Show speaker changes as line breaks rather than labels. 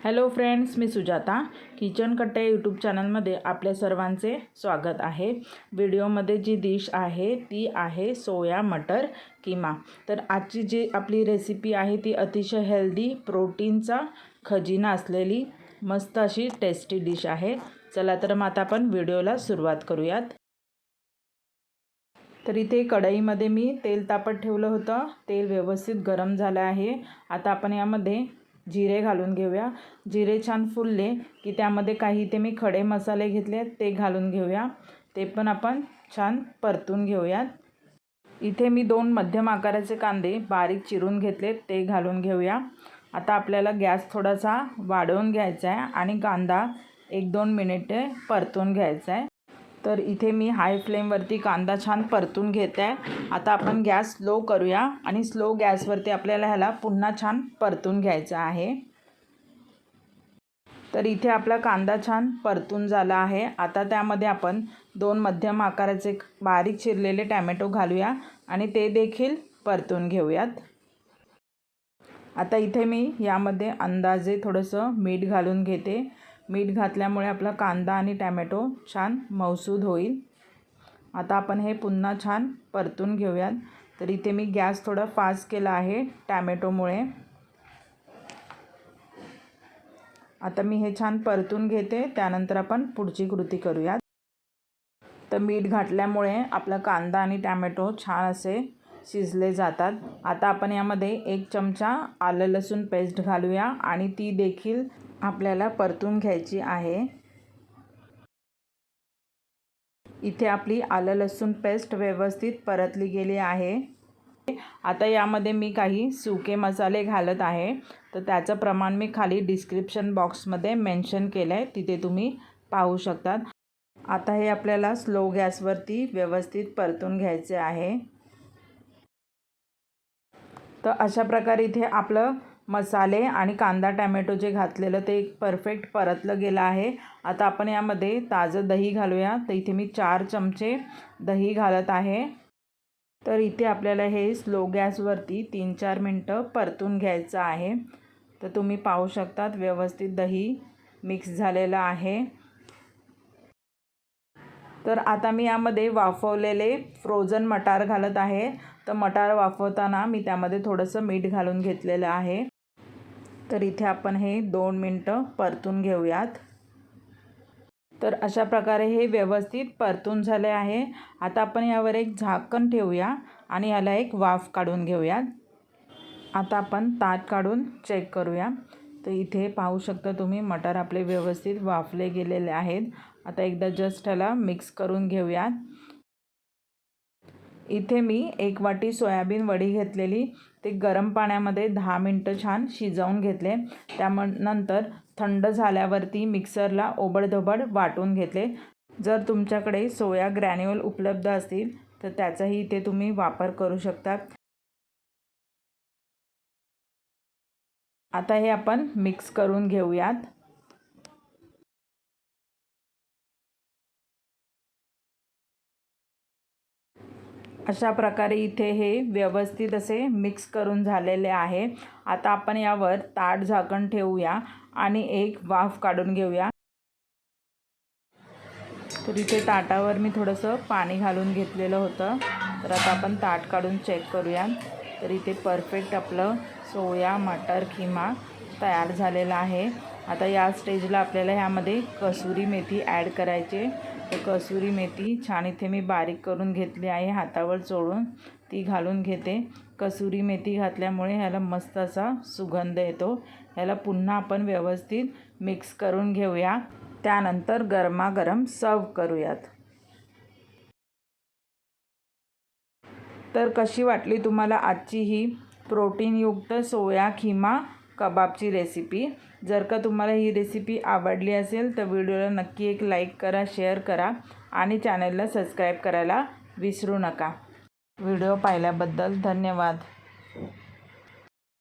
Hello friends मी Sujata. Kitchen Katte YouTube चॅनलमध्ये आपल्या सर्वांचे स्वागत आहे. व्हिडिओमध्ये जी डिश आहे ती आहे सोया मटर किमा. तर आजची जी आपली रेसिपी आहे ती अतिशय हेल्दी प्रोटीनचा खजिना असलेली मस्त अशी टेस्टी डिश आहे. चला तर मग आता आपण व्हिडिओला सुरुवात करूयात. तर इथे कढईमध्ये मी तेल तापत ठेवलं होतं. तेल व्यवस्थित गरम झालं आहे. आता आपण यामध्ये जिरे घालून घेऊया. जिरे छान फुलले की त्यामध्ये काही इथे मी खडे मसाले घेतले ते घालून घेऊया. ते पण आपण छान परतून घेऊयात. इथे मी दोन मध्यम आकाराचे कांदे बारीक चिरून घेतले ते घालून घेऊया. आता आपल्याला गॅस थोडासा वाढवून घ्यायचा आहे आणि कांदा एक दोन मिनिटे परतून घ्यायचा आहे. तर इथे मी हाय फ्लेमवरती कांदा छान परतून घेते. आहे आता आपण गॅस स्लो करूया आणि स्लो गॅसवरती आपल्याला ह्याला पुन्हा छान परतून घ्यायचं आहे. तर इथे आपला कांदा छान परतून झाला आहे. आता त्यामध्ये आपण दोन मध्यम आकाराचे बारीक चिरलेले टॅमॅटो घालूया आणि ते देखील परतून घेऊयात. आता इथे मी यामध्ये अंदाजे थोडंसं मीठ घालून घेते. मीठ घातल्यामुळे आपला कांदा आणि टॅमॅटो छान मौसूद होईल. आता आपण हे पुन्हा छान परतून घेऊयात. तर इथे मी गॅस थोडा फास्ट केला आहे टॅमॅटोमुळे. आता मी हे छान परतून घेते. त्यानंतर आपण पुढची कृती करूयात. तर मीठ घातल्यामुळे आपला कांदा आणि टॅमॅटो छान असे शिजले जातात. आता आपण यामध्ये एक चमचा आलं लसूण पेस्ट घालूया आणि ती देखील आपल्याला परतून घ्यायची आहे. इथे आपली आलं लसूण पेस्ट व्यवस्थित परतली गेली आहे. आता यामध्ये मी काही सुके मसाले घालत आहे. तर त्याचं प्रमाण मी खाली डिस्क्रिप्शन बॉक्समध्ये मेन्शन केलं आहे तिथे तुम्ही पाहू शकतात. आता हे आपल्याला स्लो गॅसवरती व्यवस्थित परतून घ्यायचे आहे. तर अशा प्रकारे इथे आपलं मसाले आणि कांदा टॅमॅटो जे घातलेलं ते परफेक्ट परतलं गेलं आहे. आता आपण यामध्ये ताजं दही घालूया. तर इथे मी चार चमचे दही घालत आहे. तर इथे आपल्याला हे स्लो गॅसवरती तीन चार मिनटं परतून घ्यायचं आहे. तर तुम्ही पाहू शकतात व्यवस्थित दही मिक्स झालेलं आहे. तर आता मी यामध्ये वाफवलेले फ्रोझन मटार घालत आहे. तर मटार वाफवताना मी त्यामध्ये थोडंसं मीठ घालून घेतलेलं आहे. तर इथे आपण हे दोन मिनटं परतून घेऊयात. तर अशा प्रकारे हे व्यवस्थित परतून झाले आहे. आता आपण यावर एक झाकण ठेवूया आणि याला एक वाफ काढून घेऊयात. आता आपण ताट काढून चेक करूया. तर इथे पाहू शकता तुम्ही मटार आपले व्यवस्थित वाफले गेलेले आहेत. आता एकदा जस्ट ह्याला मिक्स करून घेऊयात. इथे मी एक वाटी सोयाबीन वडी घेतलेली. ते गरम पाण्यामध्ये दहा मिनटं छान शिजवून घेतले. त्याम नंतर थंड झाल्यावरती मिक्सरला ओबडधोबड वाटून घेतले. जर तुमच्याकडे सोया ग्रॅन्युअल उपलब्ध असतील तर त्याचाही इथे तुम्ही वापर करू शकता. आता हे आपण मिक्स करून घेऊयात. अशा प्रकारे इथे हे व्यवस्थित असे मिक्स करून झालेले आहे. आता आपण यावर ताट झाकण ठेवूया आणि एक वाफ काढून घेऊया. तर इथे ताटावर मी थोडंसं पाणी घालून घेतलेलं होतं. तर आता आपण ताट काढून चेक करूया. तर इथे परफेक्ट आपलं सोया मटर किमा तयार झालेला आहे. आता या स्टेजला आपल्याला ह्यामध्ये कसुरी मेथी ॲड करायचे तर कसुरी मेथी छान इथे मी बारीक करून घेतली आहे हातावर चोळून ती घालून घेते. कसुरी मेथी घातल्यामुळे ह्याला मस्त असा सुगंध येतो. ह्याला पुन्हा आपण व्यवस्थित मिक्स करून घेऊया. त्यानंतर गरमागरम सर्व करूयात. तर कशी वाटली तुम्हाला आजची ही प्रोटीनयुक्त सोया खिमा कबाबची रेसिपी? जर का तुम्हाला ही रेसिपी आवडली असेल तर व्हिडिओला नक्की एक लाईक करा शेअर करा आणि चॅनलला सबस्क्राईब करायला विसरू नका. व्हिडिओ पाहिल्याबद्दल धन्यवाद.